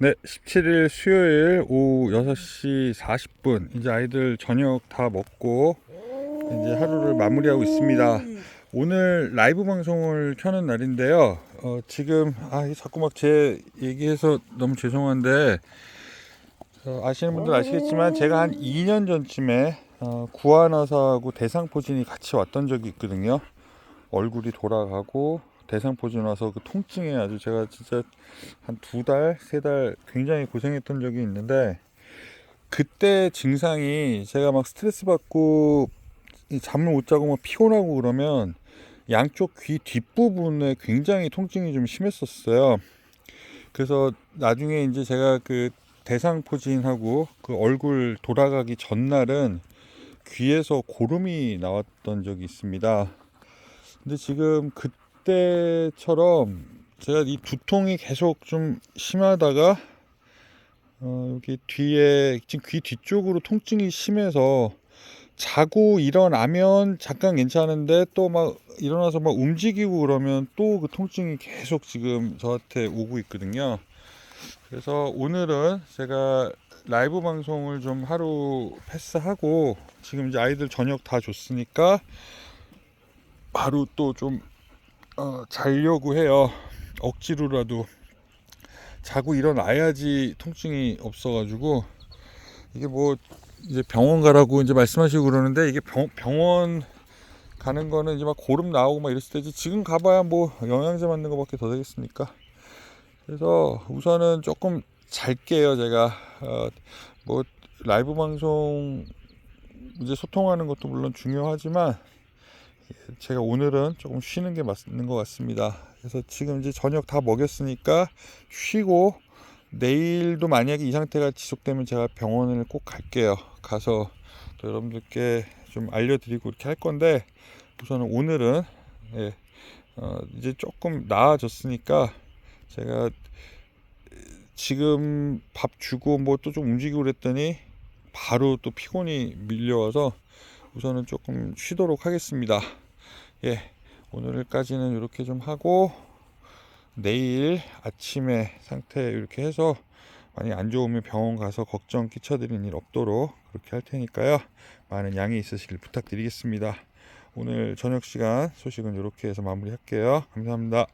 네, 17일 수요일 오후 6시 40분. 이제 아이들 저녁 다 먹고 이제 하루를 마무리하고 있습니다. 오늘 라이브 방송을 켜는 날인데요. 어, 지금 아, 자꾸 막 제 얘기해서 너무 죄송한데 어, 아시는 분들 아시겠지만 제가 한 2년 전쯤에 어, 구안화사하고 대상포진이 같이 왔던 적이 있거든요. 얼굴이 돌아가고 대상포진 와서 그 통증에 아주 제가 진짜 한 두 달, 세 달 굉장히 고생했던 적이 있는데 그때 증상이 제가 막 스트레스 받고 이 잠을 못 자고 막 피곤하고 그러면 양쪽 귀 뒷부분에 굉장히 통증이 좀 심했었어요. 그래서 나중에 이제 제가 그 대상포진하고 그 얼굴 돌아가기 전날은 귀에서 고름이 나왔던 적이 있습니다. 근데 지금 그 때처럼 제가 이 두통이 계속 좀 심하다가 어, 여기 뒤에 지금 귀 뒤쪽으로 통증이 심해서 자고 일어나면 잠깐 괜찮은데 또 막 일어나서 막 움직이고 그러면 또 그 통증이 계속 지금 저한테 오고 있거든요. 그래서 오늘은 제가 라이브 방송을 좀 하루 패스하고 지금 이제 아이들 저녁 다 줬으니까 하루 또좀 어, 자려고 해요. 억지로라도 자고 일어나야지 통증이 없어가지고 이게 뭐 이제 병원 가라고 이제 말씀하시고 그러는데 이게 병, 병원 가는 거는 이제 막 고름 나오고 막 이랬을 때지 지금 가봐야 뭐 영양제 맞는 거밖에 더 되겠습니까? 그래서 우선은 조금 잘게요 제가 어, 뭐 라이브 방송 이제 소통하는 것도 물론 중요하지만 제가 오늘은 조금 쉬는 게 맞는 것 같습니다. 그래서 지금 이제 저녁 다 먹였으니까 쉬고 내일도 만약에 이 상태가 지속되면 제가 병원을 꼭 갈게요. 가서 또 여러분들께 좀 알려드리고 이렇게 할 건데 우선은 오늘은 예, 어, 이제 조금 나아졌으니까 제가 지금 밥 주고 뭐 또 좀 움직이고 그랬더니 바로 또 피곤이 밀려와서 우선은 조금 쉬도록 하겠습니다. 예, 오늘까지는 이렇게 좀 하고 내일 아침에 상태 이렇게 해서 많이 안 좋으면 병원 가서 걱정 끼쳐드리는 일 없도록 그렇게 할 테니까요. 많은 양해 있으시길 부탁드리겠습니다. 오늘 저녁 시간 소식은 이렇게 해서 마무리할게요. 감사합니다.